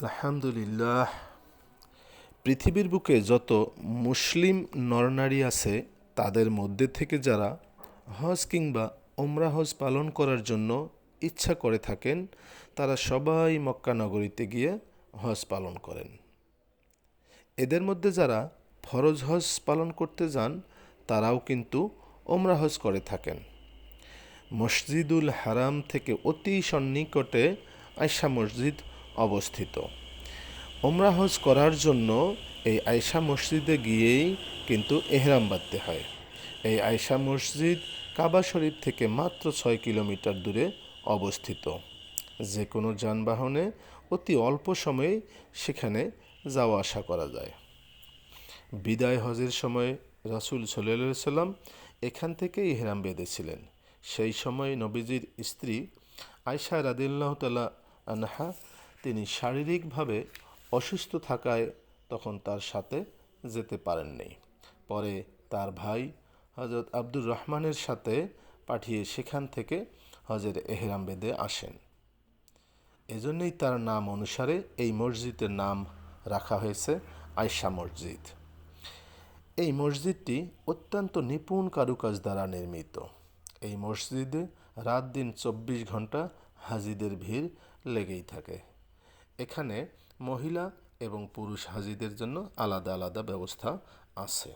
আলহামদুলিল্লাহ। পৃথিবীর বুকে যত মুসলিম নরনারী আছে, তাদের মধ্যে থেকে যারা হজ কিংবা ওমরা হজ পালন করার জন্য ইচ্ছা করে থাকেন, তারা সবাই মক্কা নগরীতে গিয়ে হজ পালন করেন। এদের মধ্যে যারা ফরজ হজ পালন করতে যান, তারাও কিন্তু ওমরা হজ করে থাকেন। মসজিদুল হারাম থেকে অতি সন্নিকটে আয়সা মসজিদ অবস্থিত। ওমরা হজ করার জন্য এই আয়সা মসজিদে গিয়েই কিন্তু এহরাম বাঁধতে হয়। এই আয়সা মসজিদ কাবা শরীফ থেকে মাত্র ছয় কিলোমিটার দূরে অবস্থিত। যে কোনো যানবাহনে অতি অল্প সময়ে সেখানে যাওয়া আসা করা যায়। বিদায় হজের সময় রাসুল সাল্লাহ সাল্লাম এখান থেকে ইহরাম বেঁধেছিলেন। সেই সময় নবীজির স্ত্রী আয়সা রাদিল্লাহ তালা আনহা তিনি শারীরিকভাবে অসুস্থ থাকায় তখন তার সাথে যেতে পারেননি। পরে তার ভাই হজরত আব্দুর রহমানের সাথে পাঠিয়ে সেখান থেকে হজের এহরাম বেঁধে আসেন। এজন্যই তার নাম অনুসারে এই মসজিদের নাম রাখা হয়েছে আয়সা মসজিদ। এই মসজিদটি অত্যন্ত নিপুণ কারুকাজ দ্বারা নির্মিত। এই মসজিদে রাত দিন চব্বিশ ঘণ্টা হাজিদের ভিড় লেগেই থাকে। এখানে মহিলা এবং পুরুষ হাজিদের জন্য আলাদা আলাদা ব্যবস্থা আছে।